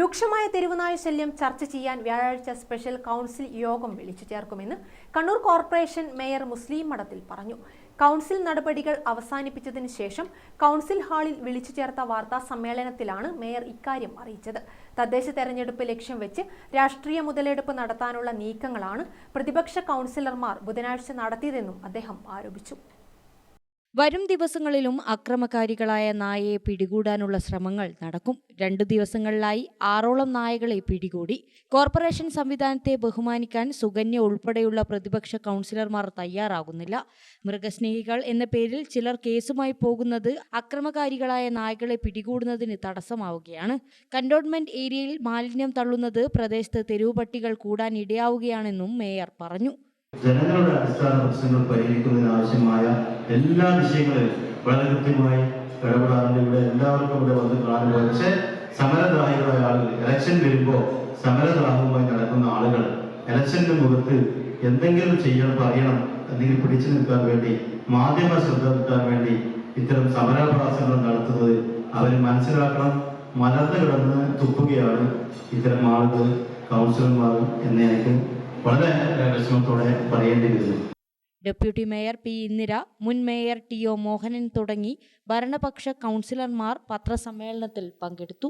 രൂക്ഷമായ തെരുവുനായ ശല്യം ചർച്ച ചെയ്യാൻ വ്യാഴാഴ്ച സ്പെഷ്യൽ കൗൺസിൽ യോഗം വിളിച്ചു ചേർക്കുമെന്ന് കണ്ണൂർ കോർപ്പറേഷൻ മേയർ മുസ്ലിം മഠത്തിൽ പറഞ്ഞു. കൗൺസിൽ നടപടികൾ അവസാനിപ്പിച്ചതിന് ശേഷം കൗൺസിൽ ഹാളിൽ വിളിച്ചു ചേർത്ത വാർത്താ സമ്മേളനത്തിലാണ് മേയർ ഇക്കാര്യം അറിയിച്ചത്. തദ്ദേശ തെരഞ്ഞെടുപ്പ് ലക്ഷ്യം വെച്ച് രാഷ്ട്രീയ മുതലെടുപ്പ് നടത്താനുള്ള നീക്കങ്ങളാണ് പ്രതിപക്ഷ കൗൺസിലർമാർ ബുധനാഴ്ച നടത്തിയതെന്നും അദ്ദേഹം ആരോപിച്ചു. വരും ദിവസങ്ങളിലും അക്രമകാരികളായ നായയെ പിടികൂടാനുള്ള ശ്രമങ്ങൾ നടക്കും. രണ്ടു ദിവസങ്ങളിലായി ആറോളം നായകളെ പിടികൂടി. കോർപ്പറേഷൻ സംവിധാനത്തെ ബഹുമാനിക്കാൻ സുകന്യ ഉൾപ്പെടെയുള്ള പ്രതിപക്ഷ കൗൺസിലർമാർ തയ്യാറാകുന്നില്ല. മൃഗസ്നേഹികൾ എന്ന പേരിൽ ചിലർ കേസുമായി പോകുന്നത് അക്രമകാരികളായ നായകളെ പിടികൂടുന്നതിന് തടസ്സമാവുകയാണ്. കന്റോൺമെന്റ് ഏരിയയിൽ മാലിന്യം തള്ളുന്നത് പ്രദേശത്ത് തെരുവുപട്ടികൾ കൂടാൻ ഇടയാവുകയാണെന്നും മേയർ പറഞ്ഞു. ജനങ്ങളുടെ അടിസ്ഥാന പ്രശ്നങ്ങൾ പരിഹരിക്കുന്നതിനാവശ്യമായ എല്ലാ വിഷയങ്ങളിലും വളരെ കൃത്യമായി ഇടപെടാറുണ്ട്. ഇവിടെ എല്ലാവർക്കും ഇവിടെ വന്ന് കാണുക പക്ഷേ സമരദ്രാഹികളായ ആളുകൾ ഇലക്ഷൻ വരുമ്പോൾ സമരദ്രാഹവുമായി നടക്കുന്ന ആളുകൾ ഇലക്ഷന്റെ മുഖത്ത് എന്തെങ്കിലും ചെയ്യണം പറയണം അല്ലെങ്കിൽ പിടിച്ചു നിൽക്കാൻ വേണ്ടി മാധ്യമ ശ്രദ്ധ കിട്ടാൻ വേണ്ടി ഇത്തരം സമരാഭാസങ്ങൾ നടത്തുന്നത് അവർ മനസ്സിലാക്കണം. മലർന്നു കിടന്ന് തുപ്പുകയാണ് ഇത്തരം ആളുകൾ കൗൺസിലർമാർ എന്ന് എനിക്ക് വളരെ വിഷമത്തോടെ പറയേണ്ടി വരുന്നു ഡെപ്യൂട്ടി മേയർ പി ഇന്ദിര മുൻ മേയർ ടി ഒ മോഹനൻ തുടങ്ങി ഭരണപക്ഷ കൗൺസിലർമാർ പത്രസമ്മേളനത്തിൽ പങ്കെടുത്തു.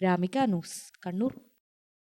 ഗ്രാമിക ന്യൂസ് കണ്ണൂർ.